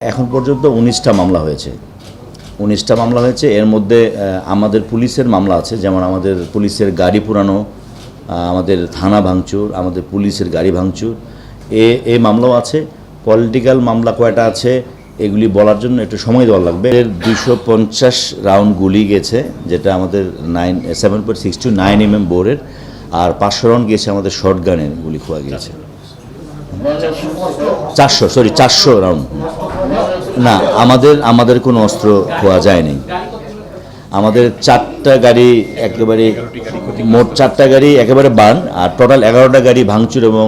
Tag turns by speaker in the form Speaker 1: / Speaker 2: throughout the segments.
Speaker 1: এখন পর্যন্ত উনিশটা মামলা হয়েছে। উনিশটা মামলা হয়েছে এর মধ্যে আমাদের পুলিশের মামলা আছে যেমন আমাদের পুলিশের গাড়ি পুরানো আমাদের থানা ভাঙচুর আমাদের পুলিশের গাড়ি ভাঙচুর। এ এ মামলাও আছে পলিটিক্যাল মামলা কয়টা আছে এগুলি বলার জন্য একটু সময় দেওয়া লাগবে। এর দুশো পঞ্চাশ রাউন্ড গুলি গেছে যেটা আমাদের nine seven point six two nine M M বোরের আর পাঁচশো রাউন্ড গিয়েছে আমাদের শর্ট গানের গুলি খোয়া গিয়েছে। চারশো সরি চারশো রাউন্ড। না, আমাদের আমাদের কোনো অস্ত্র খোয়া যায়নি। আমাদের চারটা গাড়ি একেবারে, মোট চারটা গাড়ি একেবারে বান, আর টোটাল এগারোটা গাড়ি ভাঙচুর এবং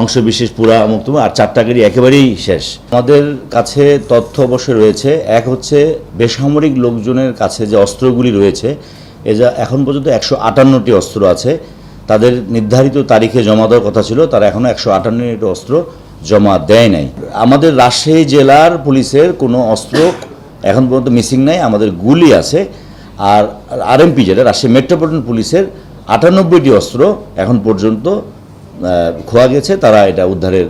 Speaker 1: অংশ বিশেষ পুরা মুক্ত, আর চারটা গাড়ি একেবারেই শেষ। আমাদের কাছে তথ্য অবশ্যই রয়েছে। এক হচ্ছে, বেসামরিক লোকজনের কাছে যে অস্ত্রগুলি রয়েছে, এ যা এখন পর্যন্ত একশো আটান্নটি অস্ত্র আছে। তাদের নির্ধারিত তারিখে জমা দেওয়ার কথা ছিল, তারা এখনও একশো আটান্নটি অস্ত্র জমা দেয় নাই। আমাদের রাজশাহী জেলার পুলিশের কোনো অস্ত্র এখন পর্যন্ত মিসিং নাই, আমাদের গুলি আছে। আর আরএমপি যেটা, রাজশাহী মেট্রোপলিটন পুলিশের আটানব্বইটি অস্ত্র এখন পর্যন্ত খোয়া গেছে। তারা এটা উদ্ধারের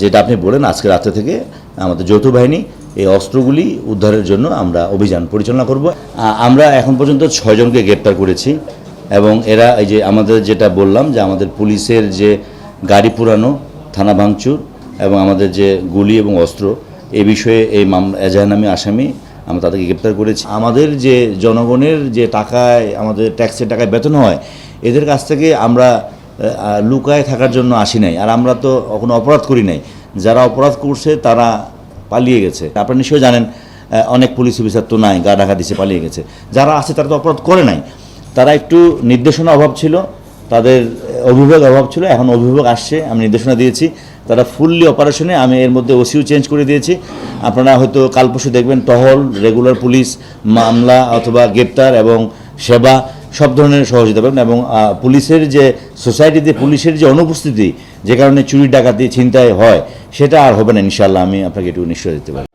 Speaker 1: যেটা আপনি বলেন, আজকে রাতে থেকে আমাদের যৌথ বাহিনী এই অস্ত্রগুলি উদ্ধারের জন্য আমরা অভিযান পরিচালনা করব। আমরা এখন পর্যন্ত ছয়জনকে গ্রেপ্তার করেছি এবং এরা এই যে আমাদের যেটা বললাম যে আমাদের পুলিশের যে গাড়ি পুরানো, থানা ভাঙচুর এবং আমাদের যে গুলি এবং অস্ত্র, এ বিষয়ে এই মামলা এজাহারনামী আসামি আমরা তাদেরকে গ্রেপ্তার করেছি। আমাদের যে জনগণের যে টাকায়, আমাদের ট্যাক্সের টাকায় বেতন হয়, এদের কাছ থেকে আমরা লুকায় থাকার জন্য আসি নাই। আর আমরা তো কোনো অপরাধ করি নাই। যারা অপরাধ করছে, তারা পালিয়ে গেছে। আপনারা নিশ্চয়ই জানেন অনেক পুলিশ অফিসার তো নাই, গা ঢাকা দিছে, পালিয়ে গেছে। যারা আছে, তারা তো অপরাধ করে নাই। তারা একটু নির্দেশনা অভাব ছিল, তাদের অভিভাবক অভাব ছিল, এখন অভিভাবক আসছে, আমি নির্দেশনা দিয়েছি। তারা ফুললি অপারেশনে আমি এর মধ্যে ওসিও চেঞ্জ করে দিয়েছি। আপনারা হয়তো কাল পরশু দেখবেন, টহল রেগুলার পুলিশ মামলা অথবা গ্রেপ্তার এবং সেবা, সব ধরনের সহযোগিতা পাবেন এবং পুলিশের যে সোসাইটিতে পুলিশের যে অনুপস্থিতি, যে কারণে চুরি ডাকাতি, ছিনতাই হয়, সেটা আর হবে না ইনশাল্লাহ আমি আপনাকে একটু নিশ্চয় দিতে পারি।